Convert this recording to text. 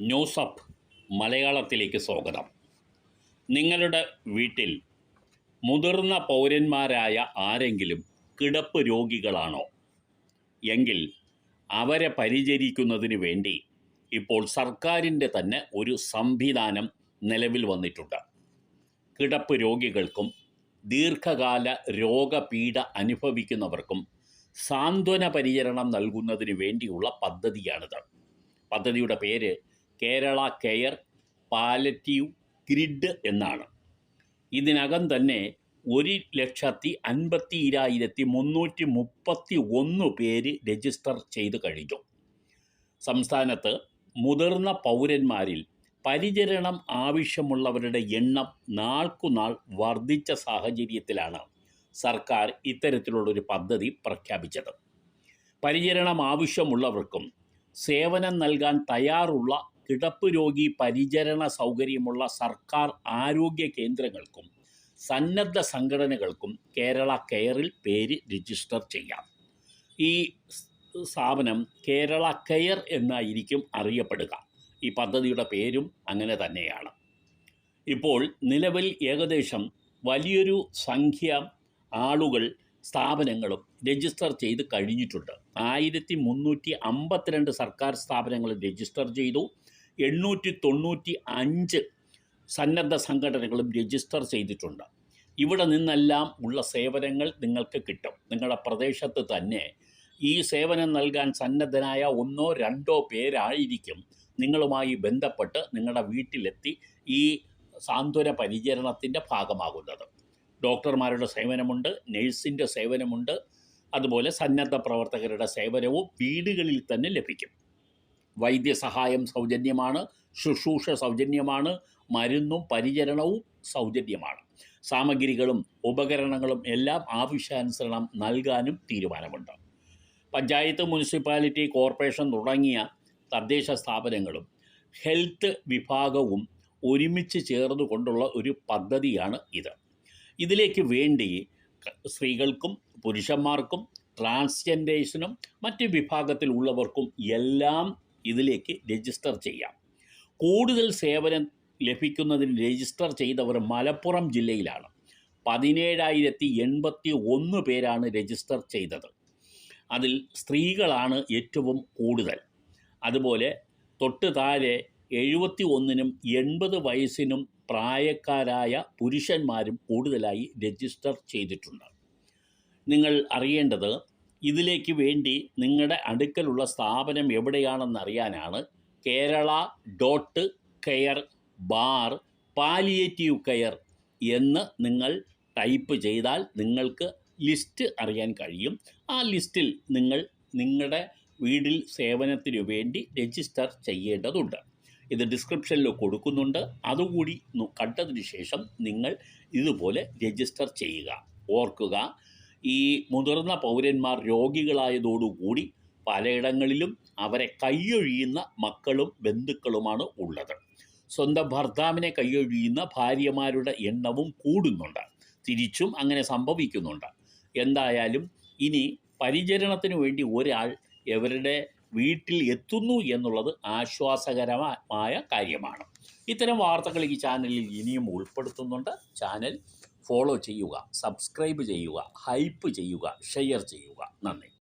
News up മലയാളത്തിലേക്ക് സ്വാഗതം. നിങ്ങളുടെ വീട്ടിൽ മുതിർന്ന പൗരന്മാരായ ആരെങ്കിലും കിടപ്പ് രോഗികളാണോ? എങ്കിൽ അവരെ പരിചരിക്കുന്നതിന് വേണ്ടി ഇപ്പോൾ സർക്കാരിന്റെ തന്നെ ഒരു സംവിധാനം നിലവിൽ വന്നിട്ടുണ്ട്. കിടപ്പ് രോഗികൾക്കും ദീർഘകാല രോഗപീഠ അനുഭവിക്കുന്നവർക്കും സാന്ത്വന പരിചരണം നൽകുന്നതിന് വേണ്ടിയുള്ള പദ്ധതിയാണിത്. പദ്ധതിയുടെ പേര് കേരള കെയർ പാലറ്റീവ് ഗ്രിഡ് എന്നാണ്. ഇതിനകം തന്നെ ഒരു ലക്ഷത്തി അൻപത്തി ഇരായിരത്തി മുന്നൂറ്റി മുപ്പത്തി ഒന്ന് പേര് രജിസ്റ്റർ ചെയ്ത് കഴിഞ്ഞു. സംസ്ഥാനത്ത് മുതിർന്ന പൗരന്മാരിൽ പരിചരണം ആവശ്യമുള്ളവരുടെ എണ്ണം നാൾക്കുനാൾ വർദ്ധിച്ച സാഹചര്യത്തിലാണ് സർക്കാർ ഇത്തരത്തിലുള്ളൊരു പദ്ധതി പ്രഖ്യാപിച്ചത്. പരിചരണം ആവശ്യമുള്ളവർക്കും സേവനം നൽകാൻ തയ്യാറുള്ള കിടപ്പ് രോഗി പരിചരണ സൗകര്യമുള്ള സർക്കാർ ആരോഗ്യ കേന്ദ്രങ്ങൾക്കും സന്നദ്ധ സംഘടനകൾക്കും കേരള കെയറിൽ പേര് രജിസ്റ്റർ ചെയ്യാം. ഈ സ്ഥാപനം കേരള കെയർ എന്നായിരിക്കും അറിയപ്പെടുക. ഈ പദ്ധതിയുടെ പേരും അങ്ങനെ തന്നെയാണ്. ഇപ്പോൾ നിലവിൽ ഏകദേശം വലിയൊരു സംഖ്യ ആളുകൾ സ്ഥാപനങ്ങളും രജിസ്റ്റർ ചെയ്ത് കഴിഞ്ഞിട്ടുണ്ട്. ആയിരത്തി മുന്നൂറ്റി അമ്പത്തിരണ്ട് സർക്കാർ സ്ഥാപനങ്ങൾ രജിസ്റ്റർ ചെയ്തു. എണ്ണൂറ്റി തൊണ്ണൂറ്റി അഞ്ച് സന്നദ്ധ സംഘടനകളും രജിസ്റ്റർ ചെയ്തിട്ടുണ്ട്. ഇവിടെ നിന്നെല്ലാം ഉള്ള സേവനങ്ങൾ നിങ്ങൾക്ക് കിട്ടും. നിങ്ങളുടെ പ്രദേശത്ത് തന്നെ ഈ സേവനം നൽകാൻ സന്നദ്ധനായ ഒന്നോ രണ്ടോ പേരായിരിക്കും നിങ്ങളുമായി ബന്ധപ്പെട്ട് നിങ്ങളുടെ വീട്ടിലെത്തി ഈ സാന്ത്വന പരിചരണത്തിന്റെ ഭാഗമാകുന്നത്. ഡോക്ടർമാരുടെ സേവനമുണ്ട് നഴ്സിന്റെ സേവനമുണ്ട് അതുപോലെ സന്നദ്ധ പ്രവർത്തകരുടെ സേവനവും വീടുകളിൽ തന്നെ ലഭിക്കും. വൈദ്യസഹായം സൗജന്യമാണ് ശുശ്രൂഷ സൗജന്യമാണ് മരുന്നും പരിചരണവും സൗജന്യമാണ്. സാമഗ്രികളും ഉപകരണങ്ങളും എല്ലാം ആവശ്യാനുസരണം നൽകാനും തീരുമാനമുണ്ട്. പഞ്ചായത്ത് മുനിസിപ്പാലിറ്റി കോർപ്പറേഷൻ തുടങ്ങിയ തദ്ദേശ സ്ഥാപനങ്ങളും ഹെൽത്ത് വിഭാഗവും ഒരുമിച്ച് ചേർന്നുകൊണ്ടുള്ള ഒരു പദ്ധതിയാണ് ഇത്. ഇതിലേക്ക് വേണ്ടി സ്ത്രീകൾക്കും പുരുഷന്മാർക്കും ട്രാൻസ്ജെൻഡേഴ്സിനും മറ്റ് വിഭാഗത്തിലുള്ളവർക്കും എല്ലാം ഇതിലേക്ക് രജിസ്റ്റർ ചെയ്യാം. കൂടുതൽ സേവനം ലഭിക്കുന്നതിന് രജിസ്റ്റർ ചെയ്തവർ മലപ്പുറം ജില്ലയിലാണ്. പതിനേഴായിരത്തി എൺപത്തി ഒന്ന് പേരാണ് രജിസ്റ്റർ ചെയ്തത്. അതിൽ സ്ത്രീകളാണ് ഏറ്റവും കൂടുതൽ. അതുപോലെ തൊട്ട് താഴെ എഴുപത്തി ഒന്നിനും എൺപത് വയസ്സിനും പ്രായക്കാരായ പുരുഷന്മാരും കൂടുതലായി രജിസ്റ്റർ ചെയ്തിട്ടുണ്ട്. നിങ്ങൾ അറിയേണ്ടത് ഇതിലേക്ക് വേണ്ടി നിങ്ങളുടെ അടുക്കലുള്ള സ്ഥാപനം എവിടെയാണെന്ന് അറിയാനാണ് Kerala dot care bar palliative care എന്ന് നിങ്ങൾ ടൈപ്പ് ചെയ്താൽ നിങ്ങൾക്ക് ലിസ്റ്റ് അറിയാൻ കഴിയും. ആ ലിസ്റ്റിൽ നിങ്ങൾ നിങ്ങളുടെ വീടിൽ സേവനത്തിനു വേണ്ടി രജിസ്റ്റർ ചെയ്യേണ്ടതുണ്ട്. ഇത് ഡിസ്ക്രിപ്ഷനിൽ കൊടുക്കുന്നുണ്ട്. അതുകൂടി കണ്ടതിന് ശേഷം നിങ്ങൾ ഇതുപോലെ രജിസ്റ്റർ ചെയ്യുക. ഓർക്കുക ഈ മുതിർന്ന പൗരന്മാർ രോഗികളായതോടുകൂടി പലയിടങ്ങളിലും അവരെ കൈയൊഴിയുന്ന മക്കളും ബന്ധുക്കളുമാണ് ഉള്ളത്. സ്വന്തം ഭർത്താവിനെ കൈയൊഴിയുന്ന ഭാര്യമാരുടെ എണ്ണവും കൂടുന്നുണ്ട്. തിരിച്ചും അങ്ങനെ സംഭവിക്കുന്നുണ്ട്. എന്തായാലും ഇനി പരിചരണത്തിന് വേണ്ടി ഒരാൾ ഇവരുടെ വീട്ടിൽ എത്തുന്നു എന്നുള്ളത് ആശ്വാസകരമായ കാര്യമാണ്. ഇത്തരം വാർത്തകൾ ഈ ചാനലിൽ ഇനിയും ഉൾപ്പെടുത്തുന്നുണ്ട്. ചാനൽ ഫോളോ ചെയ്യുക സബ്സ്ക്രൈബ് ചെയ്യുക ഹൈപ്പ് ചെയ്യുക ഷെയർ ചെയ്യുക. നന്ദി.